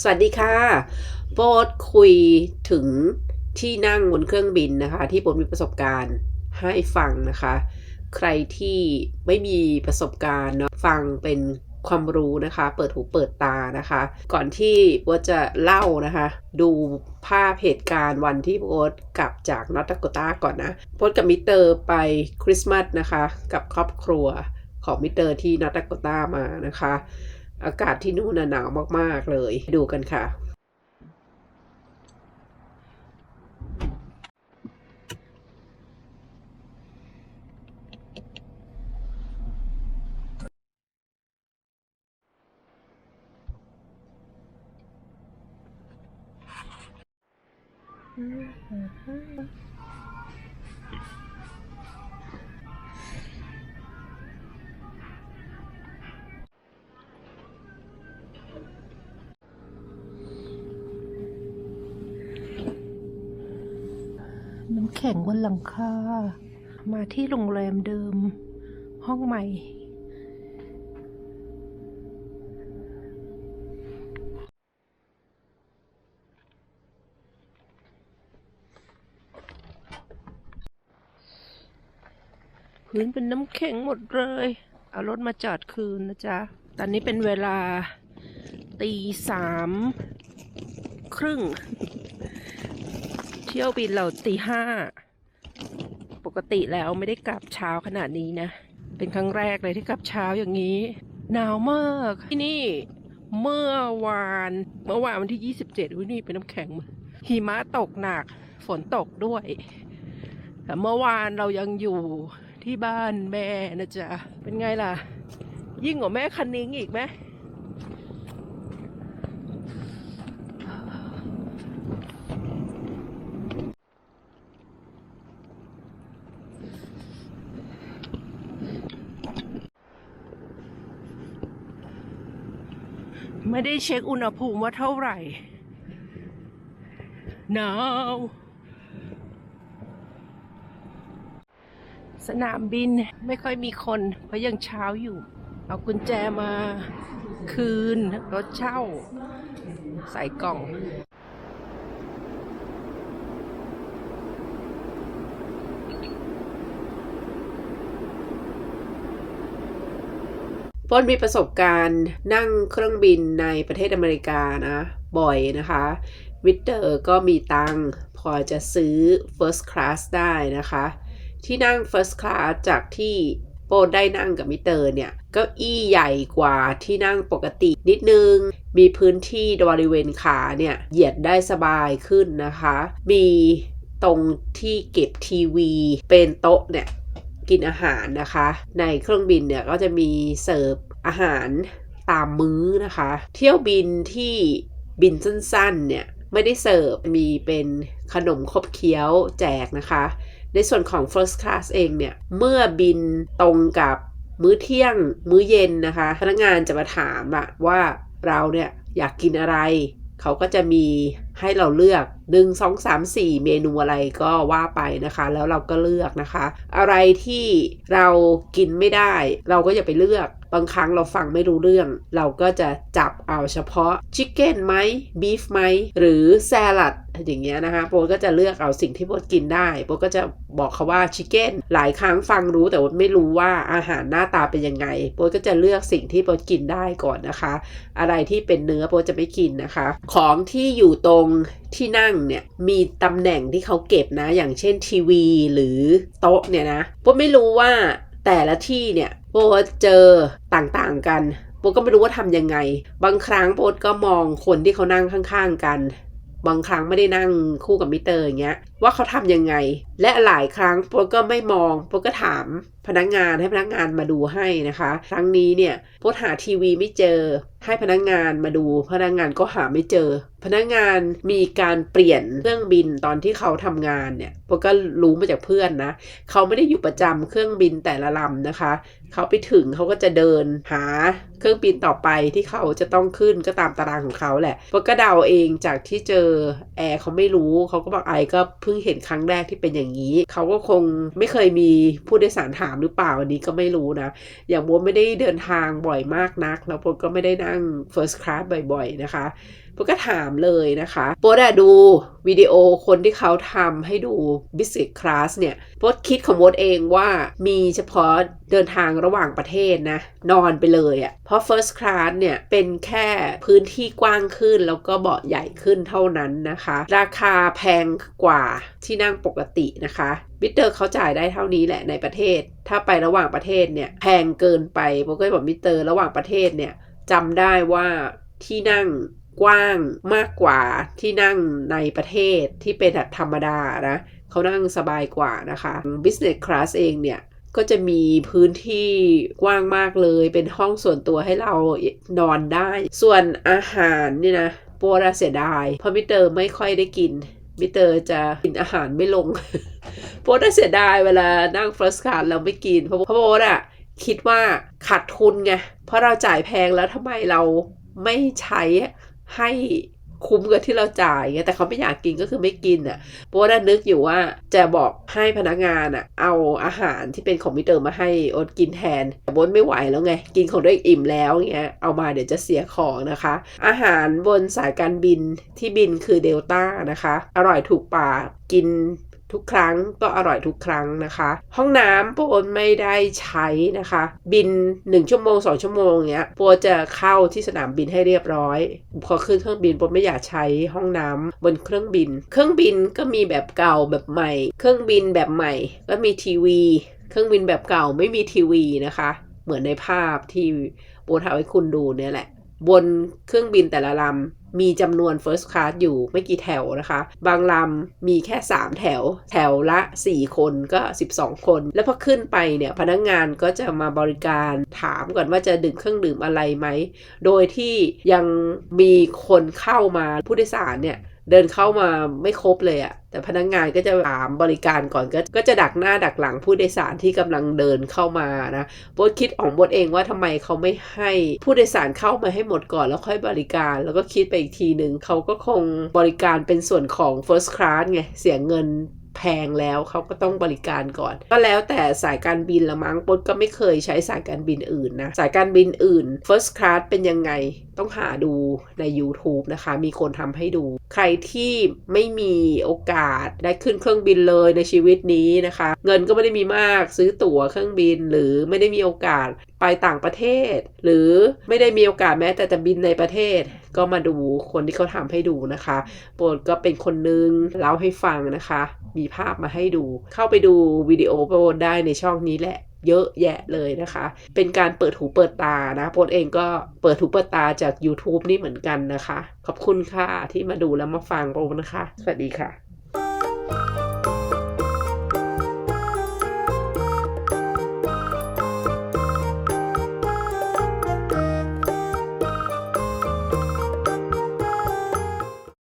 สวัสดีค่ะโบทคุยถึงที่นั่งบนเครื่องบินนะคะ ที่โบทมีประสบการณ์ให้ฟังนะคะ ใครที่ไม่มีประสบการณ์เนาะฟังเป็นความรู้นะคะ เปิดหูเปิดตานะคะ ก่อนที่โบทจะเล่านะคะ ดูภาพเหตุการณ์วันที่โบทกลับจากนอร์ทดากตาก่อนนะโบทกับมิเตอร์ไปคริสต์มาสนะคะ กับครอบครัวของมิเตอร์ที่นอร์ทดากตามานะคะ อากาศที่นู่นหนาวมาก ๆ เลย ดูกันค่ะน้ แข็งบนหลังคา มาที่โรงแรมเดิม ห้องใหม่ พื้นเป็นน้ำแข็งหมดเลย เอารถมาจอดคืนนะจ๊ะ ตอนนี้เป็นเวลาตีสามครึ่ง เที่ยวบินเราตีห้า ปกติแล้วไม่ได้กลับเช้าขนาดนี้นะ เป็นครั้งแรกเลยที่กลับเช้าอย่างนี้ หนาวมากที่นี่เมื่อวานเมื่อวานวันที่ 27อุ้ยนี่เป็นน้ำแข็งหิมะตกหนัก ฝนตกด้วยแต่เมื่อวานเรายังอยู่ที่บ้านแม่นะจ๊ะ เป็นไงล่ะ ยิ่งกว่าแม่คันนิ้งอีกไหม ไม่ได้เช็คอุณหภูมิว่าเท่าไหร่หนาวสนามบินไม่ค่อยมีคน เพราะยังเช้าอยู่ เอากุญแจมาคืนรถเช่า ใส่กล่อง ป้นมีประสบการณ์นั่งเครื่องบินในประเทศอเมริกานะ บ่อยนะคะวิเตอร์ก็มีตังพอจะซื้อ First Class ได้นะคะ ที่นั่ง First Class จากที่โปนได้นั่งกับมิเตอร์เนี่ยเก็อี้ใหญ่กว่าที่นั่งปกตินิดนึง มีพื้นที่บริเวณขาเนี่ยเหยียดได้สบายขึ้นนะคะ มีตรงที่เก็บทีวี เป็นโต๊ะเนี่ย กินอาหารนะคะ ในเครื่องบินเนี่ยก็จะมีเสิร์ฟอาหารตามมื้อนะคะ เที่ยวบินที่บินสั้นๆเนี่ยไม่ได้เสิร์ฟมีเป็นขนมคบเคี้ยวแจกนะคะ ในส่วนของ first class เองเนี่ยเมื่อบินตรงกับมื้อเที่ยงมื้อเย็นนะคะ พนักงานจะมาถามอะว่าเราเนี่ยอยากกินอะไร เขาก็จะมีให้เราเลือกหนึ่งสองสามสี่เมนูอะไรก็ว่าไปนะคะ แล้วเราก็เลือกนะคะ อะไรที่เรากินไม่ได้ เราก็อย่าไปเลือก บางครั้งเราฟังไม่รู้เรื่อง เราก็จะจับเอาเฉพาะชิคเก้นไหมบีฟไหมหรือแซลัดอย่างเงี้ยนะคะโปรก็จะเลือกเอาสิ่งที่โปรกินได้โปรก็จะบอกเขาว่าชิคเก้นหลายครั้งฟังรู้แต่ว่าไม่รู้ว่าอาหารหน้าตาเป็นยังไงโปรก็จะเลือกสิ่งที่โปรกินได้ก่อนนะคะ อะไรที่เป็นเนื้อโปรจะไม่กินนะคะ ของที่อยู่ตรงที่นั่งเนี่ยมีตำแหน่งที่เขาเก็บนะ อย่างเช่นทีวีหรือโต๊ะเนี่ยนะโปรไม่รู้ว่า แต่ละที่เนี่ยโปรเจอต่างๆกันโปรก็ไม่รู้ว่าทำยังไง บางครั้งโปรก็มองคนที่เขานั่งข้างๆกัน บางครั้งไม่ได้นั่งคู่กับมิเตอร์อย่างเงี้ยว่าเขาทำยังไง และหลายครั้งโปรก็ไม่มองโปรก็ถามพนักงานให้พนักงานมาดูให้นะคะ ครั้งนี้เนี่ยโปรหาทีวีไม่เจอ ให้พนักงานมาดูพนักงานก็หาไม่เจอ พนักงานมีการเปลี่ยนเครื่องบินตอนที่เขาทำงานเนี่ยโปรก็รู้มาจากเพื่อนนะ เขาไม่ได้อยู่ประจำเครื่องบินแต่ละลำนะคะ เขาไปถึงเขาก็จะเดินหาเครื่องบินต่อไปที่เขาจะต้องขึ้นก็ตามตารางของเขาแหละโปรก็เดาเองจากที่เจอแอร์เขาไม่รู้เขาก็บอกไอก็เพิ่งเห็นครั้งแรกที่เป็นอย่างนี้ เขาก็คงไม่เคยมีผู้โดยสารถามหรือเปล่าอันนี้ก็ไม่รู้นะอย่างโบไม่ได้เดินทางบ่อยมากนัก แล้วโบก็ไม่ได้นั่งนั่ง first class บ่อยๆ นะคะโบก็ถามเลยนะคะโบทอะดูวิดีโอคนที่เขาทำให้ดู business class เนี่ยโบทคิดของโบทเองว่ามีเฉพาะเดินทางระหว่างประเทศนะ นอนไปเลยอะเพราะ first class เนี่ย เป็นแค่พื้นที่กว้างขึ้นแล้วก็เบาะใหญ่ขึ้นเท่านั้นนะคะ ราคาแพงกว่าที่นั่งปกตินะคะบิตเตอร์เขาจ่ายได้เท่านี้แหละในประเทศ ถ้าไประหว่างประเทศเนี่ยแพงเกินไปโบก็บอกบิเตอร์ระหว่างประเทศเนี่ย จำได้ว่าที่นั่งกว้างมากกว่าที่นั่งในประเทศที่เป็นแบบธรรมดานะเขานั่งสบายกว่านะคะ business class เองเนี่ยก็จะมีพื้นที่กว้างมากเลย เป็นห้องส่วนตัวให้เรานอนได้ ส่วนอาหารเนี่ยนะโปรเสียดาย เพราะมิเตอร์ไม่ค่อยได้กิน มิเตอร์จะกินอาหารไม่ลงโปรเสียดายเวลานั่ง first class เราไม่กิน เพราะเพราะโปรอะ คิดว่าขาดทุนไง เพราะเราจ่ายแพงแล้วทำไมเราไม่ใช้ให้คุ้มกับที่เราจ่ายไงแต่เขาไม่อยากกินก็คือไม่กินอะโบน่านึกอยู่ว่าจะบอกให้พนักงานอะ เอาอาหารที่เป็นของมิเตอร์มาให้อ๊ตกินแทนแต่โบนไม่ไหวแล้วไง กินของตัวเองอิ่มแล้วเงี้ยเอามาเดี๋ยวจะเสียของนะคะ อาหารบนสายการบินที่บินคือเดลต้านะคะ อร่อยถูกปากกิน ทุกครั้งก็อร่อยทุกครั้งนะคะ ห้องน้ำโปนไม่ได้ใช้นะคะ บิน 1 ชั่วโมง 2 ชั่วโมงเงี้ยโปจะเข้าที่สนามบินให้เรียบร้อยพอขึ้นเครื่องบินโปไม่อยากใช้ห้องน้ำบนเครื่องบิน เครื่องบินก็มีแบบเก่าแบบใหม่ เครื่องบินแบบใหม่ก็มีทีวี เครื่องบินแบบเก่าไม่มีทีวีนะคะ เหมือนในภาพที่โบทำให้คุณดูเนี่ยแหละ บนเครื่องบินแต่ละลำ มีจำนวน first class อยู่ไม่กี่แถวนะคะ บางลำมีแค่ 3 แถว แถวละ 4 คนก็ 12 คน แล้วพอขึ้นไปเนี่ยพนักงงานก็จะมาบริการถามก่อนว่าจะดื่มเครื่องดื่มอะไรไหม โดยที่ยังมีคนเข้ามาผู้โดยสารเนี่ย เดินเข้ามาไม่ครบเลยอะแต่พนักงงานก็จะถามบริการก่อนก็ก็จะดักหน้าดักหลังผู้โดยสารที่กำลังเดินเข้ามานะบดคิดของบดเองว่าทำไมเขาไม่ให้ผู้โดยสารเข้ามาให้หมดก่อนแล้วค่อยบริการ แล้วก็คิดไปอีกทีหนึ่งเขาก็คงบริการเป็นส่วนของ first class ไงเสียเงิน แพงแล้วเขาก็ต้องบริการก่อน ก็แล้วแต่สายการบินละมั้งปดก็ไม่เคยใช้สายการบินอื่นนะ สายการบินอื่น first class เป็นยังไงต้องหาดูใน YouTube นะคะ มีคนทำให้ดู ใครที่ไม่มีโอกาสได้ขึ้นเครื่องบินเลยในชีวิตนี้นะคะ เงินก็ไม่ได้มีมากซื้อตั๋วเครื่องบินหรือไม่ได้มีโอกาส ไปต่างประเทศ หรือไม่ได้มีโอกาสแม้แต่จะบินในประเทศ ก็มาดูคนที่เขาทำให้ดูนะคะโปรดก็เป็นคนนึงเล่าให้ฟังนะคะ มีภาพมาให้ดู เข้าไปดูวิดีโอโปรดได้ในช่องนี้แหละเยอะแยะเลยนะคะ เป็นการเปิดหูเปิดตานะโปรดเองก็เปิดหูเปิดตาจาก YouTube นี่เหมือนกันนะคะ ขอบคุณค่ะที่มาดูแล้วมาฟังโปรดนะคะ สวัสดีค่ะ